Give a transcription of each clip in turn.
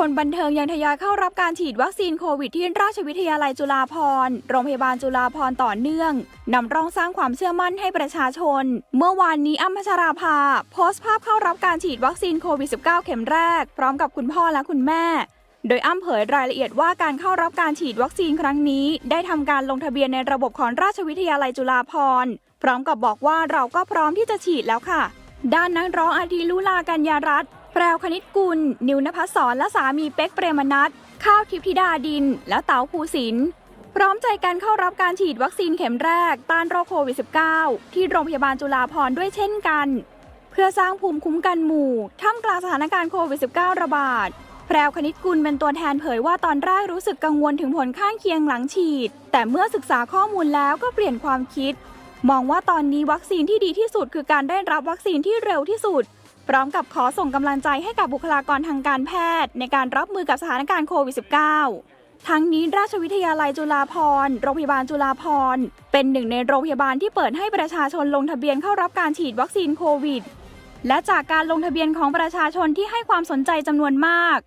คนบันเทิงยังทยอยเข้ารับการฉีดวัคซีนโควิดที่ราชวิทยาลัยจุฬาภรณ์โรงพยาบาลจุฬาภรณ์ต่อเนื่อง นำร่องสร้างความเชื่อมั่นให้ประชาชน เมื่อวานนี้อัมพชราภา โพสต์ภาพเข้ารับการฉีดวัคซีนโควิด -19 เข็มแรก พร้อมกับคุณพ่อและคุณแม่ โดยอ้ำเผยรายละเอียดว่าการเข้ารับการฉีดวัคซีนครั้งนี้ ได้ทำการลงทะเบียนในระบบของราชวิทยาลัยจุฬาภรณ์พร้อมกับบอกว่าเราก็พร้อมที่จะฉีดแล้วค่ะด้านนักร้องอาทิลุลากัญญารัตน์ แพรวคณิตกุล นิวนภัสสรและสามีเป๊กเปรมนัทข้าวทิพธิดาดิน และเต๋าภูสิน พร้อมใจกันเข้ารับการฉีดวัคซีนเข็มแรก ต้านโรคโควิด -19 ที่โรงพยาบาลจุฬาภรณ์ด้วยเช่นกัน เพื่อสร้างภูมิคุ้มกันหมู่ท่ามกลางสถานการณ์โควิด -19 ระบาดแพรวคณิตกุลเป็นตัวแทนเผยว่าตอนแรกรู้สึกกังวลถึงผลข้างเคียงหลังฉีด แต่เมื่อศึกษาข้อมูลแล้วก็เปลี่ยนความคิด มองว่าตอนนี้วัคซีนที่ดีที่สุดคือการได้รับวัคซีนที่เร็วที่สุด พร้อมกับขอส่งกำลังใจให้กับบุคลากรทางการแพทย์ ในการรับมือกับสถานการณ์โควิด -19 ทั้งนี้ราชวิทยาลัยจุฬาภรณ์โรงพยาบาลจุฬาภรณ์เป็นหนึ่งในโรงพยาบาลที่เปิดให้ประชาชนลงทะเบียนเข้ารับการฉีดวัคซีนโควิด และจากการลงทะเบียนของประชาชนที่ให้ความสนใจจำนวนมาก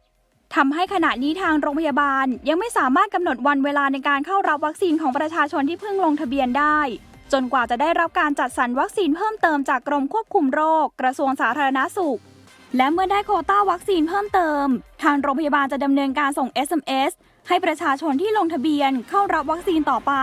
ทำให้ขณะนี้ทางโรงพยาบาลยังไม่สามารถกำหนดวันเวลาในการเข้ารับวัคซีนของประชาชนที่เพิ่งลงทะเบียนได้ จนกว่าจะได้รับการจัดสรรวัคซีนเพิ่มเติมจากกรมควบคุมโรค กระทรวงสาธารณสุข และเมื่อได้โคต้าวัคซีนเพิ่มเติม ทางโรงพยาบาลจะดำเนินการส่ง SMS ให้ประชาชนที่ลงทะเบียนเข้ารับวัคซีนต่อไป